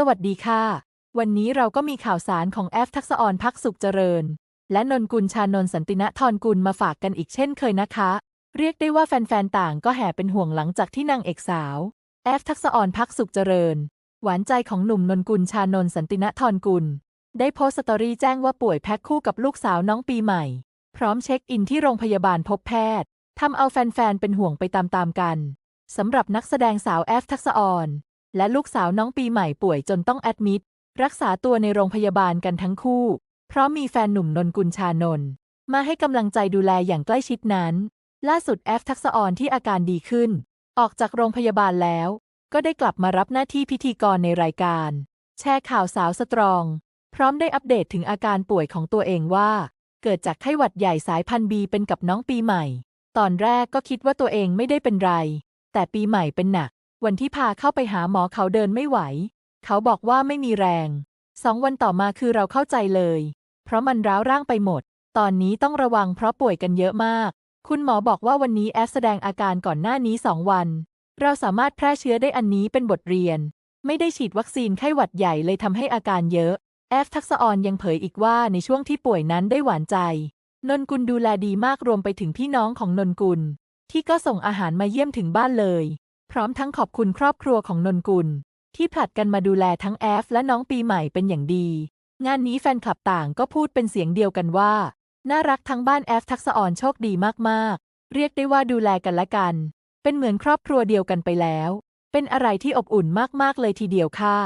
สวัสดีค่ะ วันนี้เราก็มีข่าวสารของแอฟทักษออนพักสุขเจริญ และนนกุลชานนสันติณธรกุลมาฝากกันอีกเช่นเคยนะคะ เรียกได้ว่าแฟนๆต่างก็แห่เป็นห่วงหลังจากที่นางเอกสาว แอฟทักษออนพักสุขเจริญ หวานใจของหนุ่มนนกุลชานนสันติณธรกุล ได้โพสต์สตอรี่แจ้งว่าป่วยแพ็คคู่กับลูกสาวน้องปีใหม่ พร้อมเช็คอินที่โรงพยาบาลพบแพทย์ทำเอาแฟนๆเป็นห่วงไปตามๆกันสำหรับนักแสดงสาวแอฟทักษออน และลูกสาวน้องปีใหม่ป่วยจนต้องแอดมิด รักษาตัวในโรงพยาบาลกันทั้งคู่ เพราะมีแฟนหนุ่มนนกุลชานนท์มาให้กำลังใจดูแลอย่างใกล้ชิดนั้น ล่าสุดแอฟทักษะออนที่อาการดีขึ้น ออกจากโรงพยาบาลแล้ว ก็ได้กลับมารับหน้าที่พิธีกรในรายการ แชร์ข่าวสาวสตรอง พร้อมได้อัปเดตถึงอาการป่วยของตัวเองว่า เกิดจากไข้หวัดใหญ่สายพันธุ์บีเป็นกับน้องปีใหม่ ตอนแรกก็คิดว่าตัวเองไม่ได้เป็นไร แต่ปีใหม่เป็นหนัก วันที่พาเข้าไปหาหมอเขาเดินไม่ไหว เขาบอกว่าไม่มีแรง สองวันต่อมาคือเราเข้าใจเลย เพราะมันร้าวร่างไปหมด ตอนนี้ต้องระวังเพราะป่วยกันเยอะมาก คุณหมอบอกว่าวันนี้แอฟแสดงอาการก่อนหน้านี้สองวัน เราสามารถแพร่เชื้อได้อันนี้เป็นบทเรียน ไม่ได้ฉีดวัคซีนไข้หวัดใหญ่เลยทำให้อาการเยอะ แอฟทักษออนยังเผยอีกว่าในช่วงที่ป่วยนั้นได้หวานใจ นนกุลดูแลดีมากรวมไปถึงพี่น้องของนนกุลที่ก็ส่งอาหารมาเยี่ยมถึงบ้านเลย ร้อมทั้งขอบคุณครอบครัวของนนกุล ที่ผลัดกันมาดูแลทั้งแอฟและน้องปีใหม่เป็นอย่างดี งานนี้แฟนคลับต่างก็พูดเป็นเสียงเดียวกันว่า น่ารักทั้งบ้านแอฟทักษะออนโชคดีมากๆ เรียกได้ว่าดูแลกันและกัน เป็นเหมือนครอบครัวเดียวกันไปแล้ว เป็นอะไรที่อบอุ่นมากๆเลยทีเดียวค่ะ